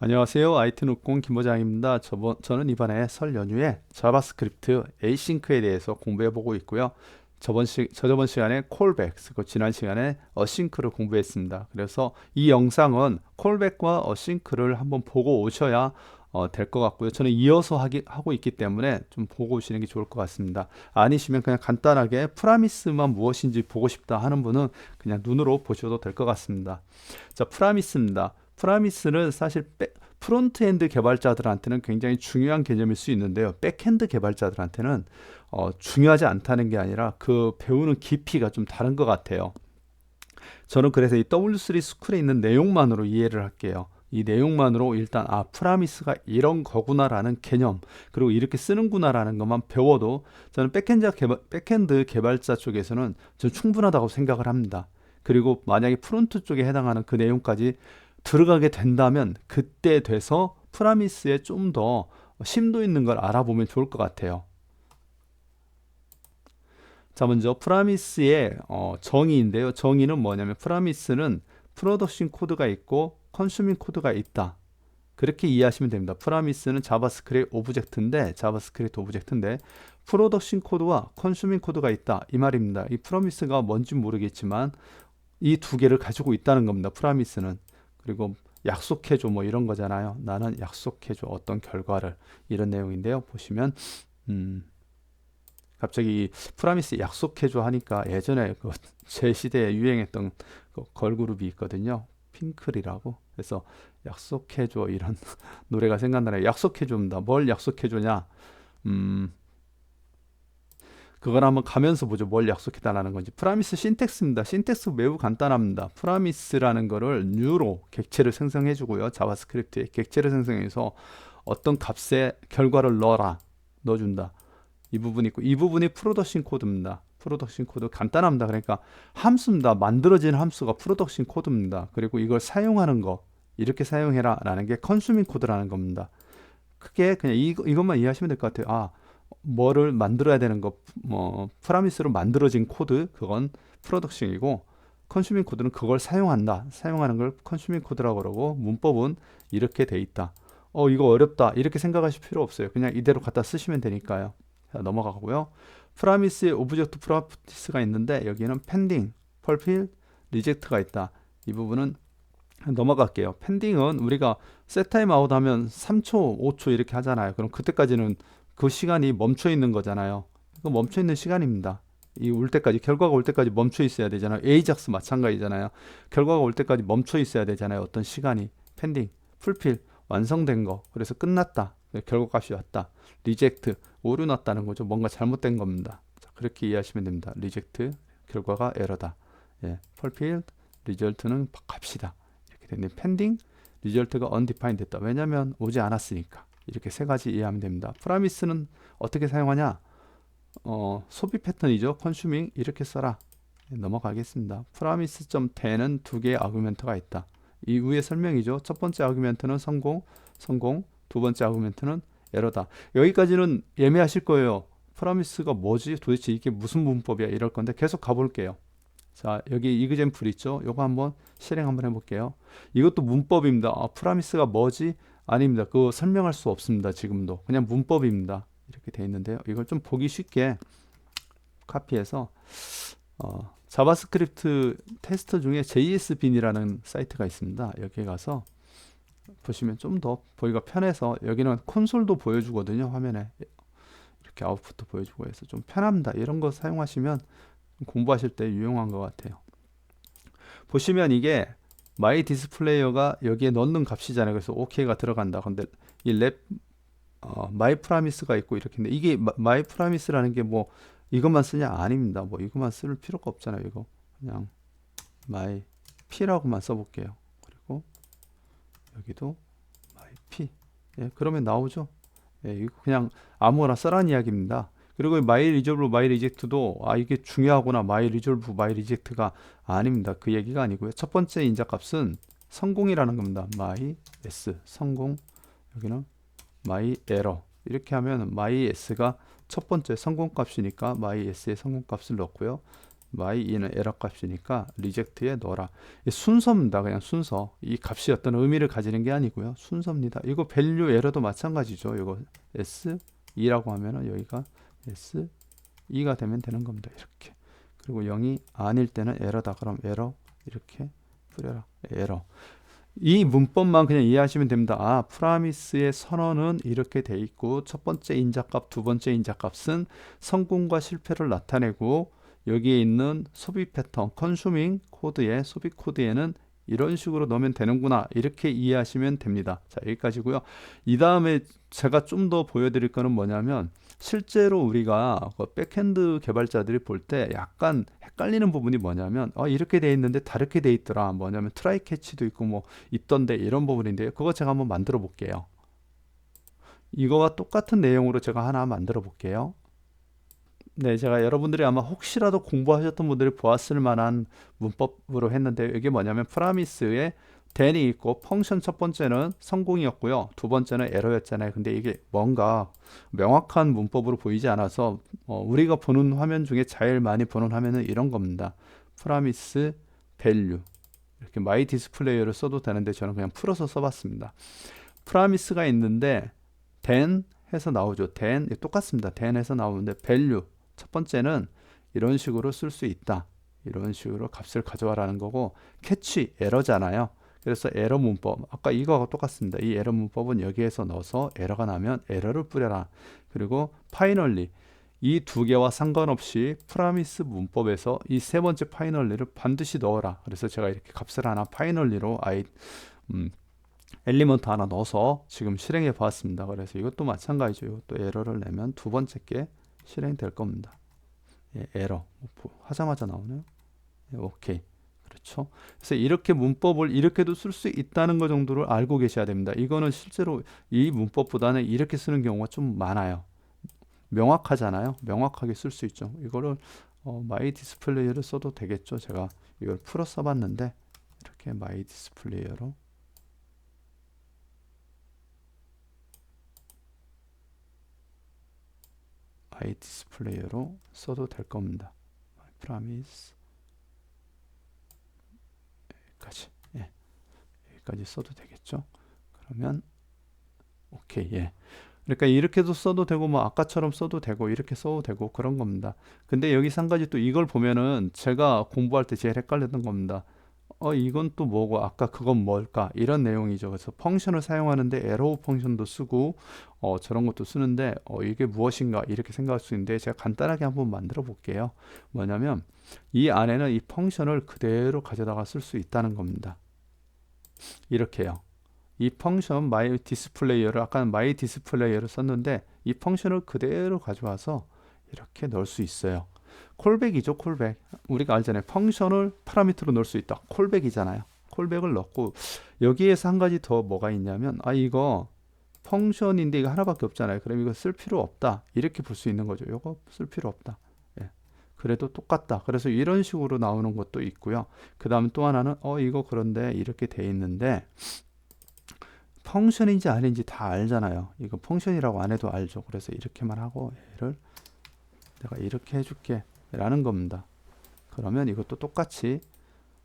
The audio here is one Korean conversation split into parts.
안녕하세요. 눈공 김보장입니다. 저번, 저는 이번에 설 연휴에 자바스크립트 에이싱크에 대해서 공부해 보고 있고요. 저번 시, 저저번 시간에 콜백, 그 지난 시간에 어싱크를 공부했습니다. 그래서 이 영상은 콜백과 어싱크를 한번 보고 오셔야 어, 될 것 같고요. 저는 이어서 하기, 하고 있기 때문에 좀 보고 오시는 게 좋을 것 같습니다. 아니시면 그냥 간단하게 프라미스만 무엇인지 보고 싶다 하는 분은 그냥 눈으로 보셔도 될 것 같습니다. 자, 프라미스입니다. 프라미스는 사실 백, 프론트엔드 개발자들한테는 굉장히 중요한 개념일 수 있는데요. 백엔드 개발자들한테는 어, 중요하지 않다는 게 아니라 그 배우는 깊이가 좀 다른 것 같아요. 저는 그래서 이 W3 스쿨에 있는 내용만으로 이해를 할게요. 이 내용만으로 일단 아 프라미스가 이런 거구나라는 개념 그리고 이렇게 쓰는구나라는 것만 배워도 저는 백엔드 개발, 백엔드 개발자 쪽에서는 좀 충분하다고 생각을 합니다. 그리고 만약에 프론트 쪽에 해당하는 그 내용까지 들어가게 된다면 그때 돼서 프라미스에 좀 더 심도 있는 걸 알아보면 좋을 것 같아요. 자, 먼저 프라미스의 어, 정의인데요. 정의는 뭐냐면 프라미스는 프로덕션 코드가 있고 컨슈밍 코드가 있다. 그렇게 이해하시면 됩니다. 프라미스는 자바스크립트 오브젝트인데 자바스크립트 오브젝트인데 프로덕션 코드와 컨슈밍 코드가 있다. 이 말입니다. 이 프로미스가 뭔지 모르겠지만 이 두 개를 가지고 있다는 겁니다. 프라미스는. 그리고 약속해줘 뭐 이런 거잖아요. 나는 약속해줘 어떤 결과를 이런 내용인데요. 보시면 음 갑자기 이 프라미스 약속해줘 하니까 예전에 그 제 시대에 유행했던 그 걸그룹이 있거든요. 핑클이라고. 그래서 약속해줘 이런 노래가 생각나네요. 약속해줍니다. 뭘 약속해주냐? 음 그걸 한번 가면서 보죠. 뭘 약속해달라는 건지. 프라미스 신텍스입니다. 신텍스 매우 간단합니다. 프라미스라는 거를 뉴로 객체를 생성해 주고요. 자바스크립트에 객체를 생성해서 어떤 값에 결과를 넣어라. 넣어준다. 이 부분이 있고 이 부분이 프로덕션 코드입니다. 프로덕션 코드 간단합니다. 그러니까 함수입니다. 만들어진 함수가 프로덕션 코드입니다. 그리고 이걸 사용하는 거 이렇게 사용해라 라는 게 컨슈밍 코드라는 겁니다. 크게 그냥 이, 이것만 이해하시면 될 것 같아요. 아 뭐를 만들어야 되는 거, 뭐 프라미스로 만들어진 코드 그건 프로덕션이고 컨슈밍 코드는 그걸 사용한다. 사용하는 걸 컨슈밍 코드라고 그러고 문법은 이렇게 돼 있다. 어 이거 어렵다 이렇게 생각하실 필요 없어요. 그냥 이대로 갖다 쓰시면 되니까요. 자, 넘어가고요. 프라미스의 오브젝트 프로퍼티스가 있는데 여기는 펜딩, 펄필, 리젝트가 있다. 이 부분은 넘어갈게요. 펜딩은 우리가 셋타임 아웃 하면 3초, 5초 이렇게 하잖아요. 그럼 그때까지는 그 시간이 멈춰 있는 거잖아요. 그 멈춰 있는 시간입니다. 이 올 때까지 결과가 올 때까지 멈춰 있어야 되잖아요. 에이작스 마찬가지잖아요. 결과가 올 때까지 멈춰 있어야 되잖아요. 어떤 시간이 펜딩, 풀필 완성된 거. 그래서 끝났다. 결과값이 왔다. 리젝트 오류 났다는 거죠. 뭔가 잘못된 겁니다. 자, 그렇게 이해하시면 됩니다. 리젝트 결과가 에러다. 예, 풀필 리절트는 값이다. 이렇게 되는데 펜딩 리절트가 undefined 됐다. 왜냐하면 오지 않았으니까. 이렇게 세 가지 이해하면 됩니다. 프라미스는 어떻게 사용하냐? 어, 소비 패턴이죠. 컨슈밍 이렇게 써라. 넘어가겠습니다. 프라미스.10은 두 개의 아규멘트가 있다. 이 위의 설명이죠. 첫 번째 아규멘트는 성공, 성공. 두 번째 아규멘트는 에러다. 여기까지는 예매하실 거예요. 프라미스가 뭐지? 도대체 이게 무슨 문법이야? 이럴 건데 계속 가볼게요. 자, 여기 이그젠플 있죠? 요거 한번 실행 한번 해볼게요. 이것도 문법입니다. 아, 프라미스가 뭐지? 아닙니다. 그거 설명할 수 없습니다. 지금도. 그냥 문법입니다. 이렇게 돼 있는데요. 이걸 좀 보기 쉽게 카피해서 어, 자바스크립트 테스트 중에 JSBin이라는 사이트가 있습니다. 여기에 가서 보시면 좀 더 보기가 편해서 여기는 콘솔도 보여주거든요. 화면에 이렇게 아웃풋도 보여주고 해서 좀 편합니다. 이런 거 사용하시면 공부하실 때 유용한 것 같아요. 보시면 이게 마이 디스플레이어가 여기에 넣는 값이잖아요. 그래서 OK가 들어간다. 근데 이랩 어, 마이 프라미스가 있고 이렇게 이게 마, 마이 프라미스라는 게 뭐 이것만 쓰냐 아닙니다. 뭐 이것만 쓸 필요가 없잖아요. 이거 그냥 마이 P라고만 써볼게요. 그리고 여기도 마이 P. 예, 그러면 나오죠. 예, 이거 그냥 아무거나 써란 이야기입니다. 그리고 마이 리졸브 마이 리젝트도 아 이게 중요하구나 마이 리졸브 마이 리젝트가 아닙니다. 그 얘기가 아니고요. 첫 번째 인자값은 성공이라는 겁니다. 마이 s 성공 여기는 마이 에러 이렇게 하면 마이 s가 첫 번째 성공값이니까 마이 s의 성공값을 넣고요. my 이는 에러 값이니까 리젝트에 넣어라. 이 순서입니다. 그냥 순서. 이 값이 어떤 의미를 가지는 게 아니고요. 순서입니다. 이거 밸류 에러도 마찬가지죠. 이거 s 2라고 하면은 여기가 s 2가 되면 되는 겁니다. 이렇게. 그리고 0이 아닐 때는 에러다. 그럼 에러 이렇게 뿌려라. 에러. 이 문법만 그냥 이해하시면 됩니다. 아, 프라미스의 선언은 이렇게 돼 있고 첫 번째 인자값, 두 번째 인자값은 성공과 실패를 나타내고 여기에 있는 소비 패턴, 컨슈밍 코드에 소비 코드에는 이런 식으로 넣으면 되는구나 이렇게 이해하시면 됩니다. 자 여기까지고요. 이 다음에 제가 좀 더 보여드릴 거는 뭐냐면 실제로 우리가 그 백핸드 개발자들이 볼 때 약간 헷갈리는 부분이 뭐냐면 어, 이렇게 돼 있는데 다르게 돼 있더라. 뭐냐면 트라이 캐치도 있고 뭐 있던데 이런 부분인데요. 그거 제가 한번 만들어 볼게요. 이거와 똑같은 내용으로 제가 하나 만들어 볼게요. 네, 제가 여러분들이 아마 혹시라도 공부하셨던 분들이 보았을 만한 문법으로 했는데 이게 뭐냐면 프라미스에 then이 있고 펑션 첫 번째는 성공이었고요. 두 번째는 에러였잖아요. 근데 이게 뭔가 명확한 문법으로 보이지 않아서 어, 우리가 보는 화면 중에 제일 많이 보는 화면은 이런 겁니다. 프라미스 밸류 이렇게 마이 디스플레이어를 써도 되는데 저는 그냥 풀어서 써봤습니다. 프라미스가 있는데 then 해서 나오죠. then 똑같습니다. then 해서 나오는데 value 첫 번째는 이런 식으로 쓸 수 있다. 이런 식으로 값을 가져와라는 거고 캐치 에러잖아요. 그래서 에러 문법 아까 이거하고 똑같습니다. 이 에러 문법은 여기에서 넣어서 에러가 나면 에러를 뿌려라. 그리고 파이널리 이 두 개와 상관없이 프라미스 문법에서 이 세 번째 파이널리를 반드시 넣어라. 그래서 제가 이렇게 값을 하나 파이널리로 아이 음, 엘리먼트 하나 넣어서 지금 실행해 보았습니다. 그래서 이것도 마찬가지죠. 이것도 에러를 내면 두 번째 게 실행될 겁니다. 예, 에러 뭐, 하자마자 나오네요. 예, 오케이. 그렇죠. 그래서 이렇게 문법을 이렇게도 쓸 수 있다는 것 정도를 알고 계셔야 됩니다. 이거는 실제로 이 문법보다는 이렇게 쓰는 경우가 좀 많아요. 명확하잖아요. 명확하게 쓸 수 있죠. 이거를 어, 마이 디스플레이어를 써도 되겠죠. 제가 이걸 풀어 써봤는데 이렇게 마이 디스플레이어로 마이 디스플레이어로 써도 될 겁니다. 프라미스 여기까지 예. 여기까지 써도 되겠죠. 그러면 오케이 예. 그러니까 이렇게도 써도 되고 뭐 아까처럼 써도 되고 이렇게 써도 되고 그런 겁니다. 근데 여기서 한 가지 또 이걸 보면은 제가 공부할 때 제일 헷갈렸던 겁니다. 어 이건 또 뭐고 아까 그건 뭘까 이런 내용이죠. 그래서 펑션을 사용하는데 에러우 펑션도 쓰고 어 저런 것도 쓰는데 어 이게 무엇인가 이렇게 생각할 수 있는데 제가 간단하게 한번 만들어 볼게요. 뭐냐면 이 안에는 이 펑션을 그대로 가져다가 쓸 수 있다는 겁니다. 이렇게요. 이 펑션 my 디스플레이어를 아까는 my 디스플레이어를 썼는데 이 펑션을 그대로 가져와서 이렇게 넣을 수 있어요. 콜백이죠, 콜백. 우리가 알잖아요. 펑션을 파라미터로 넣을 수 있다. 콜백이잖아요. 콜백을 넣고 여기에서 한 가지 더 뭐가 있냐면 아 이거 펑션인데 이거 하나밖에 없잖아요. 그럼 이거 쓸 필요 없다. 이렇게 볼 수 있는 거죠. 이거 쓸 필요 없다. 예. 그래도 똑같다. 그래서 이런 식으로 나오는 것도 있고요. 그 다음에 또 하나는 어 이거 그런데 이렇게 돼 있는데 펑션인지 아닌지 다 알잖아요. 이거 펑션이라고 안 해도 알죠. 그래서 이렇게만 하고 얘를 내가 이렇게 해줄게 라는 겁니다. 그러면 이것도 똑같이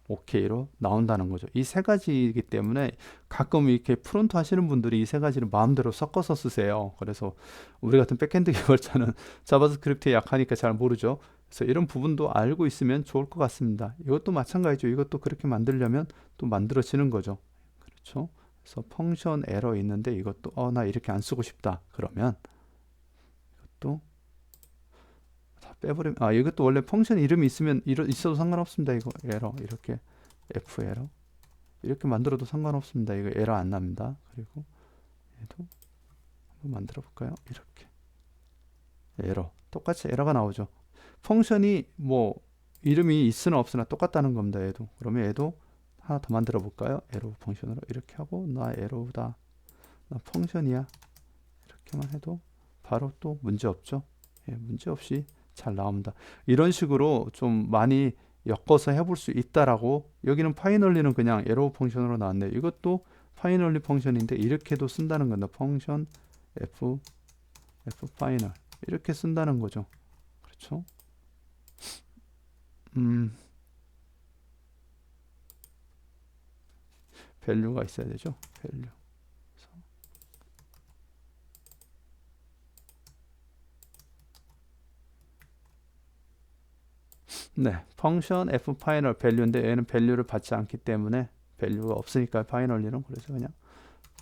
OK로 나온다는 거죠. 이 세 가지이기 때문에 가끔 이렇게 프론트 하시는 분들이 이 세 가지를 마음대로 섞어서 쓰세요. 그래서 우리 같은 백핸드 개발자는 자바스크립트에 약하니까 잘 모르죠. 그래서 이런 부분도 알고 있으면 좋을 것 같습니다. 이것도 마찬가지죠. 이것도 그렇게 만들려면 또 만들어지는 거죠. 그렇죠. 그래서 펑션 에러 있는데 이것도 어 나 이렇게 안 쓰고 싶다. 그러면 이것도 다 빼버리면 아 이것도 원래 펑션 이름이 있으면 이러, 있어도 상관없습니다. 이거 에러 이렇게 f 에러 이렇게 만들어도 상관없습니다. 이거 에러 안 납니다. 그리고 얘도 한번 만들어 볼까요? 이렇게 에러 똑같이 에러가 나오죠. 펑션이 뭐 이름이 있으나 없으나 똑같다는 겁니다. 얘도 그러면 얘도 하나 더 만들어 볼까요? 에로 펑션으로 이렇게 하고 나 에로우다 나 펑션이야 이렇게만 해도 바로 또 문제 없죠 예, 문제 없이 잘 나옵니다. 이런 식으로 좀 많이 엮어서 해볼 수 있다라고 여기는 파이널리는 그냥 에로우 펑션으로 나왔네. 이것도 파이널리 펑션인데 이렇게도 쓴다는 건다. 펑션 f f 파이널 이렇게 쓴다는 거죠. 그렇죠? 음, 밸류가 있어야 되죠. 밸류. 네, 펑션 f 파이널 밸류인데 얘는 밸류를 받지 않기 때문에 밸류가 없으니까 파이널리는 그래서 그냥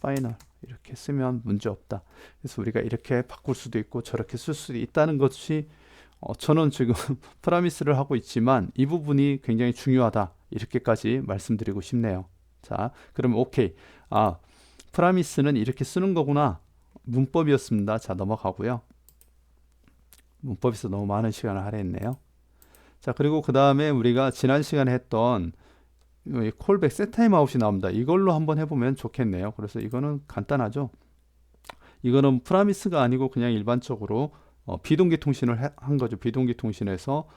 파이널 이렇게 쓰면 문제 없다. 그래서 우리가 이렇게 바꿀 수도 있고 저렇게 쓸 수도 있다는 것이 어, 저는 지금 프라미스를 하고 있지만 이 부분이 굉장히 중요하다. 이렇게까지 말씀드리고 싶네요. 자, 그럼 오케이. 아, 프라미스는 이렇게 쓰는 거구나. 문법이었습니다. 자, 넘어가고요. 문법에서 너무 많은 시간을 할애했네요. 자, 그리고 그 다음에 우리가 지난 시간에 했던 이 콜백 세타임 아웃이 나옵니다. 이걸로 한번 해보면 좋겠네요. 그래서 이거는 간단하죠. 이거는 프라미스가 아니고 그냥 일반적으로 어, 비동기 통신을 해- 한 거죠. 비동기 통신에서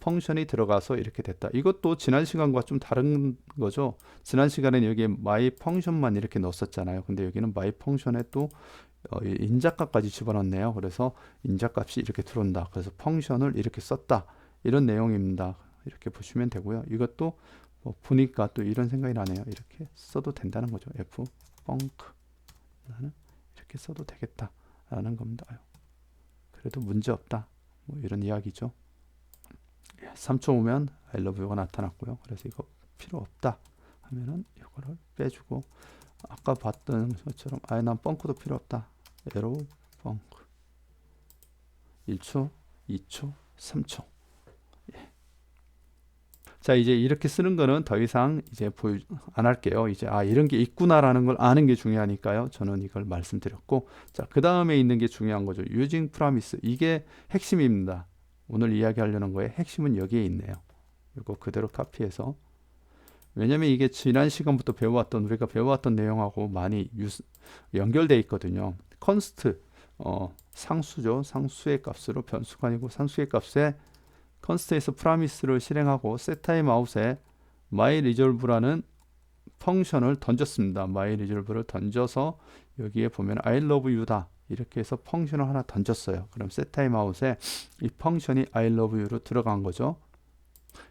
펑션이 들어가서 이렇게 됐다. 이것도 지난 시간과 좀 다른 거죠. 지난 시간에는 여기에 my 펑션만 이렇게 넣었었잖아요. 근데 여기는 my 펑션에 또 어, 이 인자값까지 집어넣네요. 그래서 인자값이 이렇게 들어온다. 그래서 펑션을 이렇게 썼다. 이런 내용입니다. 이렇게 보시면 되고요. 이것도 뭐 보니까 또 이런 생각이 나네요. 이렇게 써도 된다는 거죠. f 펑크 나는 이렇게 써도 되겠다라는 겁니다. 그래도 문제 없다. 뭐 이런 이야기죠. 3초 오면 I love you가 나타났고요. 그래서 이거 필요 없다 하면은 이거를 빼주고 아까 봤던 것처럼 아예 난 펑크도 필요 없다. 에로 펑크 1초, 2초, 3초. 예. 자 이제 이렇게 쓰는 거는 더 이상 이제 보여 안 할게요. 이제 아 이런 게 있구나라는 걸 아는 게 중요하니까요. 저는 이걸 말씀드렸고 자 그 다음에 있는 게 중요한 거죠. using promise 이게 핵심입니다. 오늘 이야기하려는 거의 핵심은 여기에 있네요. 이거 그대로 카피해서 왜냐면 이게 지난 시간부터 배워왔던 우리가 배워왔던 내용하고 많이 유스, 연결돼 있거든요. 컨스트 어, 상수죠. 상수의 값으로 변수가 아니고 상수의 값에 컨스트에서 프라미스를 실행하고 setTime out에 myResolve라는 펑션을 던졌습니다. myResolve를 던져서 여기에 보면 I love you다. 이렇게 해서 펑션을 하나 던졌어요. 그럼 setTime out에 이 펑션이 I love you로 들어간 거죠.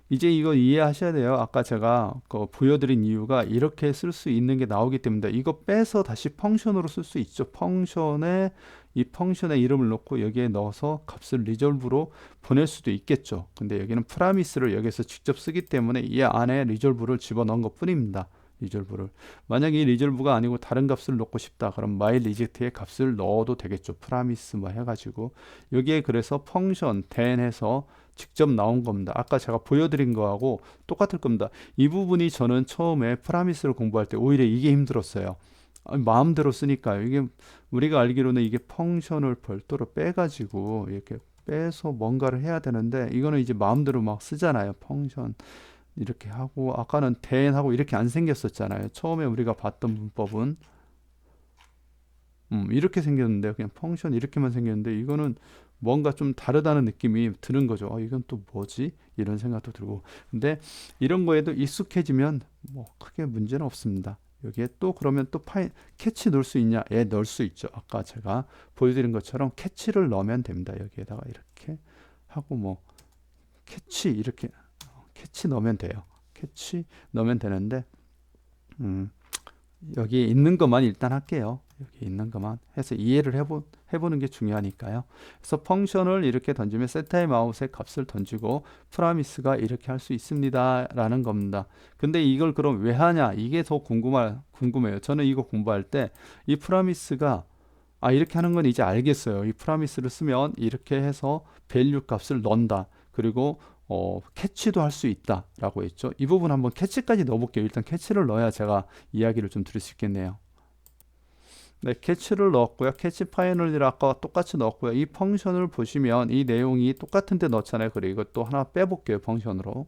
이제 이거 이해하셔야 돼요. 아까 제가 그 보여드린 이유가 이렇게 쓸 수 있는 게 나오기 때문에 이거 빼서 다시 펑션으로 쓸 수 있죠. 펑션에 이 펑션의 이름을 넣고 여기에 넣어서 값을 리졸브로 보낼 수도 있겠죠. 근데 여기는 프라미스를 여기서 직접 쓰기 때문에 이 안에 리졸브를 집어넣은 것 뿐입니다. 리졸브를 만약에 이 리졸브가 아니고 다른 값을 넣고 싶다 그럼 마이 리젝트의 값을 넣어도 되겠죠 프라미스 뭐 해가지고 여기에 그래서 펑션 된 해서 직접 나온 겁니다. 아까 제가 보여드린 거하고 똑같을 겁니다. 이 부분이 저는 처음에 프라미스를 공부할 때 오히려 이게 힘들었어요. 아니, 마음대로 쓰니까요. 이게 우리가 알기로는 이게 펑션을 별도로 빼가지고 이렇게 빼서 뭔가를 해야 되는데 이거는 이제 마음대로 막 쓰잖아요. 펑션 이렇게 하고 아까는 대하고 이렇게 안 생겼었잖아요. 처음에 우리가 봤던 문법은. 음, 이렇게 생겼는데 그냥 펑션 이렇게만 생겼는데 이거는 뭔가 좀 다르다는 느낌이 드는 거죠. 어, 이건 또 뭐지? 이런 생각도 들고. 근데 이런 거에도 익숙해지면 뭐 크게 문제는 없습니다. 여기에 또 그러면 또 파이 캐치 넣을 수 있냐? 예, 넣을 수 있죠. 아까 제가 보여드린 것처럼 캐치를 넣으면 됩니다. 여기에다가 이렇게 하고 뭐 캐치 이렇게 캐치 넣으면 돼요. 캐치 넣으면 되는데 음, 여기 있는 것만 일단 할게요. 여기 있는 것만 해서 이해를 해보, 해보는 게 중요하니까요. 그래서 펑션을 이렇게 던지면 setTime out의 값을 던지고 프라미스가 이렇게 할 수 있습니다. 라는 겁니다. 근데 이걸 그럼 왜 하냐? 이게 더 궁금할, 궁금해요. 저는 이거 공부할 때 이 프라미스가 아 이렇게 하는 건 이제 알겠어요. 이 프라미스를 쓰면 이렇게 해서 밸류 값을 넣는다. 그리고 어, 캐치도 할 수 있다라고 했죠. 이 부분 한번 캐치까지 넣어볼게요. 일단 캐치를 넣어야 제가 이야기를 좀 드릴 수 있겠네요. 네, 캐치를 넣었고요. 캐치 파이널리를 아까 똑같이 넣었고요. 이 펑션을 보시면 이 내용이 똑같은데 넣잖아요. 그리고 이것도 하나 빼볼게요. 펑션으로.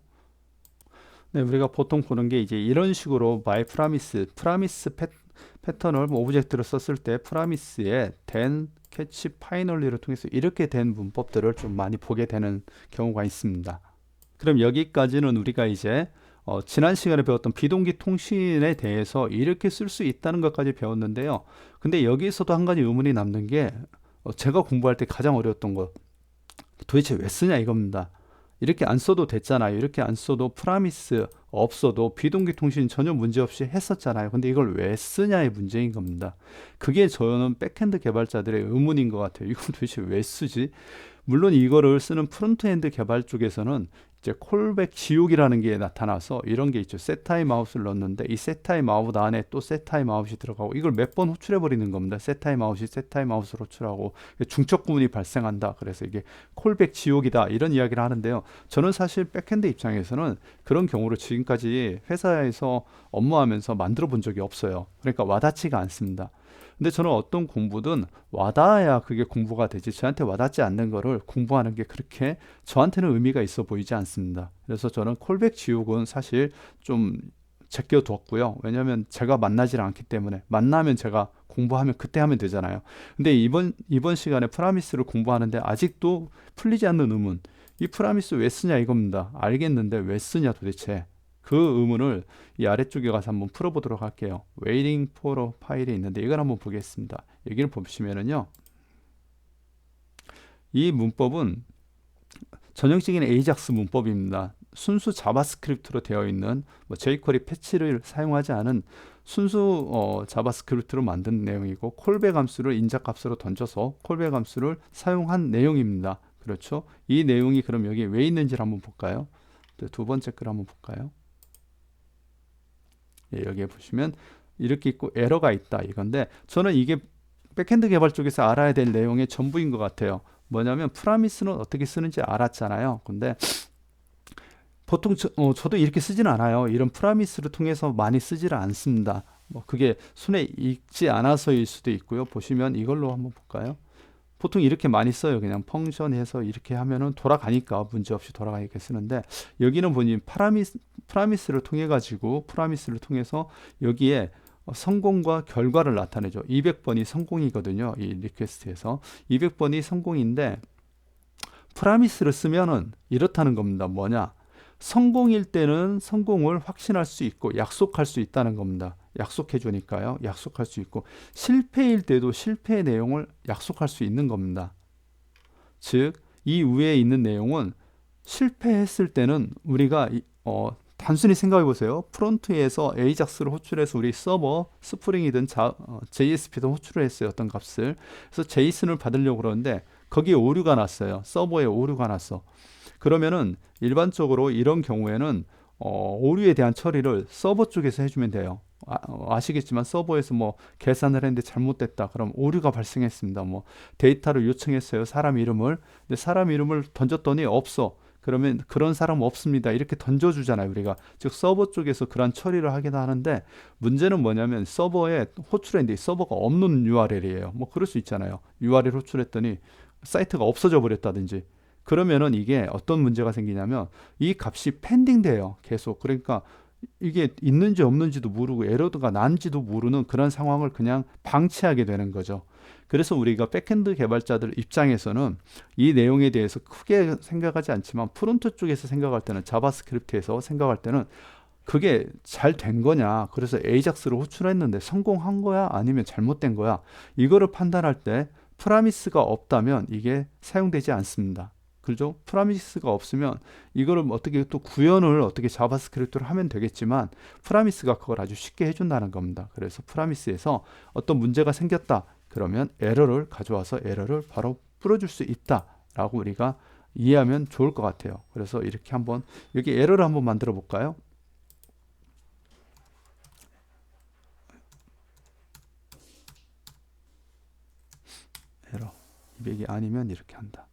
네, 우리가 보통 보는 게 이제 이런 식으로 by promise, promise 패, 패턴을 뭐 오브젝트를 썼을 때 프라미스에 된 캐치 파이널리를 통해서 이렇게 된 문법들을 좀 많이 보게 되는 경우가 있습니다. 그럼 여기까지는 우리가 이제 어, 지난 시간에 배웠던 비동기 통신에 대해서 이렇게 쓸 수 있다는 것까지 배웠는데요. 근데 여기에서도 한 가지 의문이 남는 게 어, 제가 공부할 때 가장 어려웠던 거 도대체 왜 쓰냐 이겁니다. 이렇게 안 써도 됐잖아요. 이렇게 안 써도 프라미스 없어도 비동기 통신 전혀 문제 없이 했었잖아요. 근데 이걸 왜 쓰냐의 문제인 겁니다. 그게 저는 백핸드 개발자들의 의문인 것 같아요. 이걸 도대체 왜 쓰지? 물론 이거를 쓰는 프론트엔드 개발 쪽에서는 이제 콜백 지옥이라는 게 나타나서 이런 게 있죠. 세타임 아웃을 넣는데 이 세타임 아웃 안에 또 세타임 아웃이 들어가고 이걸 몇 번 호출해 버리는 겁니다. 세타임 아웃이 세타임 아웃을 호출하고 중첩 구문이 발생한다. 그래서 이게 콜백 지옥이다. 이런 이야기를 하는데요. 저는 사실 백핸드 입장에서는 그런 경우를 지금까지 회사에서 업무하면서 만들어 본 적이 없어요. 그러니까 와닿지가 않습니다. 근데 저는 어떤 공부든 와닿아야 그게 공부가 되지 저한테 와닿지 않는 거를 공부하는 게 그렇게 저한테는 의미가 있어 보이지 않습니다. 그래서 저는 콜백 지옥은 사실 좀 제껴두었고요. 왜냐하면 제가 만나질 않기 때문에 만나면 제가 공부하면 그때 하면 되잖아요. 근데 이번 이번 시간에 프라미스를 공부하는데 아직도 풀리지 않는 의문. 이 프라미스 왜 쓰냐 이겁니다. 알겠는데 왜 쓰냐 도대체. 그 의문을 이 아래쪽에 가서 한번 풀어보도록 할게요. waiting for 파일이 있는데 이걸 한번 보겠습니다. 여기를 보시면은요. 이 문법은 전형적인 에이작스 문법입니다. 순수 자바스크립트로 되어 있는 뭐 jQuery 패치를 사용하지 않은 순수 어, 자바스크립트로 만든 내용이고 콜백 함수를 인작 값으로 던져서 콜백 함수를 사용한 내용입니다. 그렇죠? 이 내용이 그럼 여기 왜 있는지를 한번 볼까요? 두 번째 글 한번 볼까요? 예, 여기에 보시면 이렇게 있고 에러가 있다 이건데 저는 이게 백핸드 개발 쪽에서 알아야 될 내용의 전부인 것 같아요. 뭐냐면 프라미스는 어떻게 쓰는지 알았잖아요. 근데 보통 저, 어, 저도 이렇게 쓰진 않아요. 이런 프라미스를 통해서 많이 쓰지를 않습니다. 뭐 그게 손에 익지 않아서일 수도 있고요. 보시면 이걸로 한번 볼까요? 보통 이렇게 많이 써요. 그냥 펑션 해서 이렇게 하면은 돌아가니까 문제 없이 돌아가니까 쓰는데 여기는 보니 파라미스, 프라미스를 통해 가지고 프라미스를 통해서 여기에 성공과 결과를 나타내죠. 200번이 성공이거든요. 이 리퀘스트에서 200번이 성공인데 프라미스를 쓰면은 이렇다는 겁니다. 뭐냐? 성공일 때는 성공을 확신할 수 있고 약속할 수 있다는 겁니다. 약속해 주니까요. 약속할 수 있고 실패일 때도 실패의 내용을 약속할 수 있는 겁니다. 즉, 이 위에 있는 내용은 실패했을 때는 우리가 어, 단순히 생각해 보세요. 프론트에서 에이작스를 호출해서 우리 서버 스프링이든 자, 어, JSP든 호출을 했어요. 어떤 값을. 그래서 제이슨을 받으려고 그러는데 거기에 오류가 났어요. 서버에 오류가 났어. 그러면은 일반적으로 이런 경우에는 어, 오류에 대한 처리를 서버 쪽에서 해주면 돼요. 아, 어, 시겠지만 서버에서 뭐 계산을 했는데 잘못됐다. 그럼 오류가 발생했습니다. 뭐 데이터를 요청했어요. 사람 이름을. 근데 사람 이름을 던졌더니 없어. 그러면 그런 사람 없습니다. 이렇게 던져주잖아요. 우리가 즉 서버 쪽에서 그런 처리를 하긴 하는데 문제는 뭐냐면 서버에 호출했는데 서버가 없는 URL이에요. 뭐 그럴 수 있잖아요. URL 호출했더니 사이트가 없어져 버렸다든지 그러면은 이게 어떤 문제가 생기냐면 이 값이 펜딩돼요. 계속. 그러니까 이게 있는지 없는지도 모르고 에러가 난지도 모르는 그런 상황을 그냥 방치하게 되는 거죠. 그래서 우리가 백핸드 개발자들 입장에서는 이 내용에 대해서 크게 생각하지 않지만 프론트 쪽에서 생각할 때는 자바스크립트에서 생각할 때는 그게 잘 된 거냐. 그래서 에이작스를 호출했는데 성공한 거야? 아니면 잘못된 거야? 이거를 판단할 때 프라미스가 없다면 이게 사용되지 않습니다. 그죠? 프라미스가 없으면 이거를 어떻게 또 구현을 어떻게 자바스크립트로 하면 되겠지만 프라미스가 그걸 아주 쉽게 해준다는 겁니다. 그래서 프라미스에서 어떤 문제가 생겼다. 그러면 에러를 가져와서 에러를 바로 풀어줄 수 있다라고 우리가 이해하면 좋을 것 같아요. 그래서 이렇게 한번 여기 에러를 한번 만들어 볼까요? 에러 200이 아니면 이렇게 한다.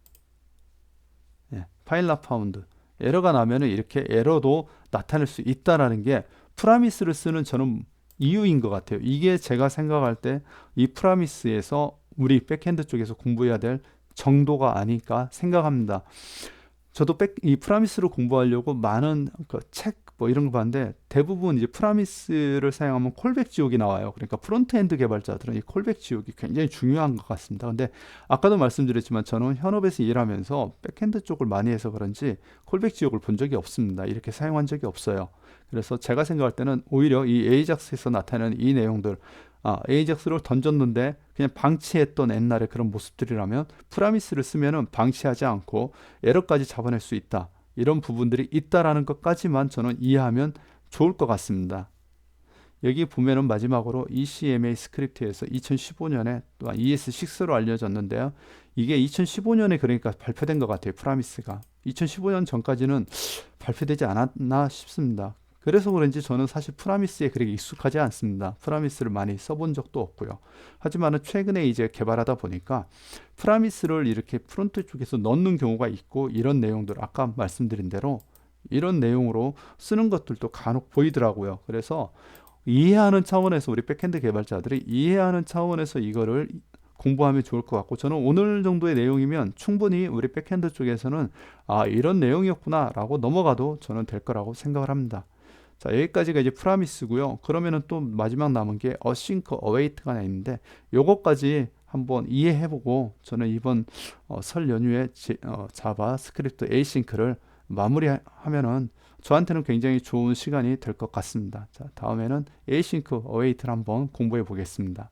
예, 파일 나 파운드 에러가 나면은 이렇게 에러도 나타낼 수 있다라는 게 프라미스를 쓰는 저는 이유인 것 같아요. 이게 제가 생각할 때 이 프라미스에서 우리 백핸드 쪽에서 공부해야 될 정도가 아닐까 생각합니다. 저도 백, 이 프라미스를 공부하려고 많은 그 책 뭐 이런 거 봤는데 대부분 이제 프라미스를 사용하면 콜백 지옥이 나와요. 그러니까 프론트엔드 개발자들은 이 콜백 지옥이 굉장히 중요한 것 같습니다. 근데 아까도 말씀드렸지만 저는 현업에서 일하면서 백엔드 쪽을 많이 해서 그런지 콜백 지옥을 본 적이 없습니다. 이렇게 사용한 적이 없어요. 그래서 제가 생각할 때는 오히려 이 에이작스에서 나타나는 이 내용들 아, 에이작스를 던졌는데 그냥 방치했던 옛날의 그런 모습들이라면 프라미스를 쓰면은 방치하지 않고 에러까지 잡아낼 수 있다. 이런 부분들이 있다라는 것까지만 저는 이해하면 좋을 것 같습니다. 여기 보면은 마지막으로 ECMA 스크립트에서 2015년에 또한 ES6로 알려졌는데요. 이게 2015년에 그러니까 발표된 것 같아요. 프라미스가. 2015년 전까지는 발표되지 않았나 싶습니다. 그래서 그런지 저는 사실 프라미스에 그렇게 익숙하지 않습니다. 프라미스를 많이 써본 적도 없고요. 하지만은 최근에 이제 개발하다 보니까 프라미스를 이렇게 프론트 쪽에서 넣는 경우가 있고 이런 내용들 아까 말씀드린 대로 이런 내용으로 쓰는 것들도 간혹 보이더라고요. 그래서 이해하는 차원에서 우리 백핸드 개발자들이 이해하는 차원에서 이거를 공부하면 좋을 것 같고 저는 오늘 정도의 내용이면 충분히 우리 백핸드 쪽에서는 아 이런 내용이었구나 라고 넘어가도 저는 될 거라고 생각을 합니다. 자 여기까지가 이제 프라미스고요. 그러면은 또 마지막 남은 게 어싱크 어웨이트가 있는데 요거까지 한번 이해해보고 저는 이번 어, 설 연휴에 제, 어, 자바 스크립트 에이싱크를 마무리하면은 저한테는 굉장히 좋은 시간이 될 것 같습니다. 자, 다음에는 에이싱크 어웨이트를 한번 공부해 보겠습니다.